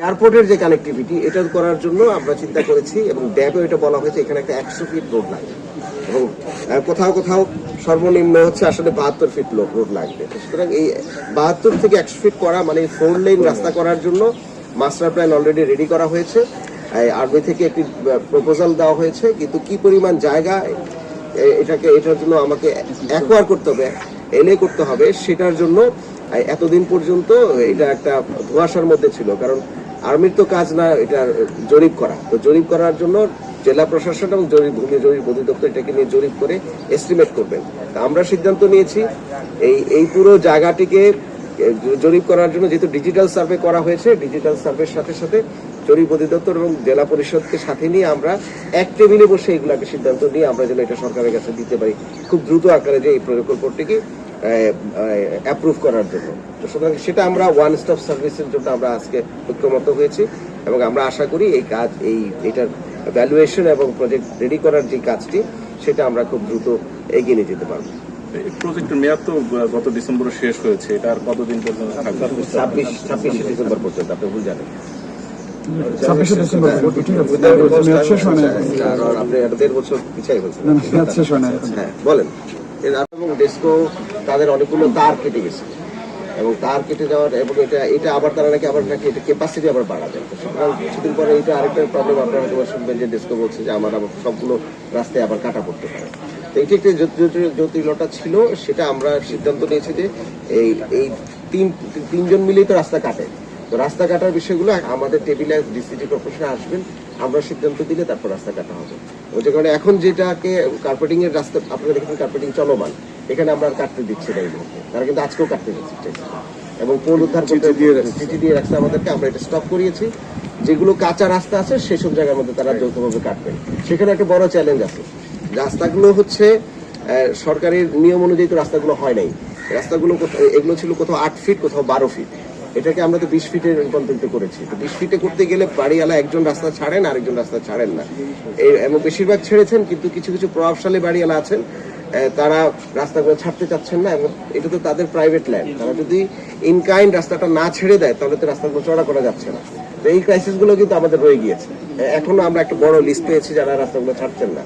এয়ারপোর্টের যে কানেক্টিভিটি এটা করার জন্য আমরা চিন্তা করেছি এবং ড্যাবে এটা বলা হয়েছে, এখানে একটা একশো ফিট রোড লাগবে এবং কোথাও কোথাও সর্বনিম্ন হচ্ছে আসলে বাহাত্তর ফিট রোড লাগবে সুতরাং এই বাহাত্তর থেকে একশো ফিট করা মানে ফোর লেন রাস্তা করার জন্য মাস্টার প্ল্যান অলরেডি রেডি করা হয়েছে। আর্মি থেকে একটি প্রপোজাল দেওয়া হয়েছে, কিন্তু কি পরিমাণ জায়গা এটাকে, এটার জন্য আমাকে অ্যাকোয়ার করতে হবে এনে করতে হবে, সেটার জন্য এতদিন পর্যন্ত এটা একটা ধোঁয়াশার মধ্যে ছিল। কারণ আর্মির তো কাজ না, এটা জরিপ করা। তো জরিপ করার জন্য জেলা প্রশাসন এবং জরিপ ভূমি, জরিপ অধিদপ্তর এটাকে নিয়ে জরিপ করে এস্টিমেট করবেন। তা আমরা সিদ্ধান্ত নিয়েছি, এই এই পুরো জায়গাটিকে জরিপ করার জন্য যেহেতু ডিজিটাল সার্ভে করা হয়েছে ডিজিটাল সার্ভের সাথে সাথে জরিপ অধিদপ্তর এবং জেলা পরিষদকে সাথে নিয়ে আমরা এক টেবিলে বসে এগুলাকে সিদ্ধান্ত নিয়ে আমরা যেন এটা সরকারের কাছে দিতে পারি। খুব দ্রুত আকারে যে এই প্রকল্পটিকে অ্যাপ্রুভ করার জন্য। তো সুতরাং সেটা আমরা ওয়ান স্টপ সার্ভিসের জন্য আমরা আজকে ঐক্যমত হয়েছি এবং আমরা আশা করি এই কাজ এই এটার ভ্যালুয়েশন এবং প্রজেক্ট রেডি করার যে কাজটি সেটা আমরা খুব দ্রুত এগিয়ে নিয়ে যেতে পারব। প্রজেক্টের মেয়াদ তো গত ডিসেম্বরে শেষ হয়েছে। এটা আর কতদিন পর্যন্ত থাকবে? ছাব্বিশ ছাব্বিশে ডিসেম্বর পর্যন্ত আপনি ভুল জানেন। ছাব্বিশে ডিসেম্বর মেয়াদ শেষ হয় না। আর আপনি দেড় বছর পিছাই বলছেন। মেয়াদ শেষ হয় না। হ্যাঁ বলেন। এবং ডেস্কো তাদের অনেকগুলো তার কেটে গেছে। এবং তার কেটে যাওয়ার এবং এটা এটা আবার তারা নাকি আবার নাকি এটা ক্যাপাসিটি আবার বাড়াবে সুতরাং কিছুদিন পরে এটা আরেকটা প্রবলেম আপনারা হয়তো শুনবেন যে ডেস্কো বলছে যে আমার আবার সবগুলো রাস্তায় আবার কাটা পড়তে পারে। তো এটি একটি জট- জটিলতা ছিল, সেটা আমরা সিদ্ধান্ত নিয়েছি যে এই এই তিন, তিনজন মিলেই তো রাস্তা কাটে। তো রাস্তা কাটার বিষয়গুলো আমাদের টেবিলে ডিসিটি কর্পোরেশনে আসবেন আমরা সিদ্ধান্ত দিলে তারপর রাস্তা কাটা হবে। ও যে কারণে এখন যেটাকে কার্পেটিং এর রাস্তা আপনারা দেখেছেন কার্পেটিং চলমান। এখানে আমরা কাটতে দিচ্ছি না এই মুহূর্তে। তারা কিন্তু আজকেও কাটতে দিচ্ছে এবং পোল উদ্ধার করতে দিয়ে চিঠি দিয়ে রাখছে আমাদেরকে আমরা এটা স্টপ করিয়েছি। যেগুলো কাঁচা রাস্তা আছে সেসব জায়গার মধ্যে তারা যৌথভাবে কাটবেন সেখানে একটা বড় চ্যালেঞ্জ আছে। রাস্তাগুলো হচ্ছে সরকারের নিয়ম অনুযায়ী তো রাস্তাগুলো হয় নাই। রাস্তাগুলো এগুলো ছিল কোথাও আট ফিট কোথাও বারো ফিট এটাকে আমরা তো বিশ ফিটে রূপান্তরিত করেছি। বিশ ফিটে করতে গেলে বাড়িওয়ালা একজন রাস্তা ছাড়েন আরেকজন রাস্তা ছাড়েন না। এবং বেশিরভাগ ছেড়েছেন কিন্তু কিছু কিছু প্রভাবশালী বাড়িওয়ালা আছেন। তারা রাস্তাগুলো ছাড়তে চাচ্ছেন না এবং এটা তো তাদের প্রাইভেট ল্যান্ড তারা যদি ইনকাইন্ড রাস্তাটা না ছেড়ে দেয়, তাহলে তো রাস্তাগুলো চড়া করা যাচ্ছে না। তো এই ক্রাইসিসগুলো কিন্তু আমাদের রয়ে গিয়েছে। এখনও আমরা একটা বড় লিস্ট পেয়েছি যারা রাস্তাগুলো ছাড়ছেন না।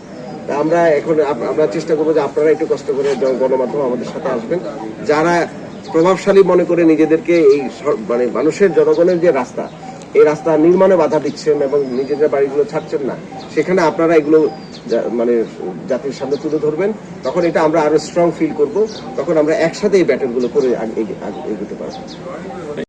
আমরা এখন আমরা চেষ্টা করব যে আপনারা একটু কষ্ট করে গণমাধ্যম আমাদের সাথে আসবেন। যারা প্রভাবশালী মনে করে নিজেদেরকে এই মানে মানুষের জনগণের যে রাস্তা, এই রাস্তা নির্মাণে বাধা দিচ্ছেন এবং নিজেদের বাড়িগুলো ছাড়ছেন না, সেখানে আপনারা এগুলো মানে জাতির সামনে তুলে ধরবেন। তখন এটা আমরা আরও স্ট্রং ফিল করব। তখন আমরা একসাথে এই ব্যাটেলগুলো করে এগোতে পারব।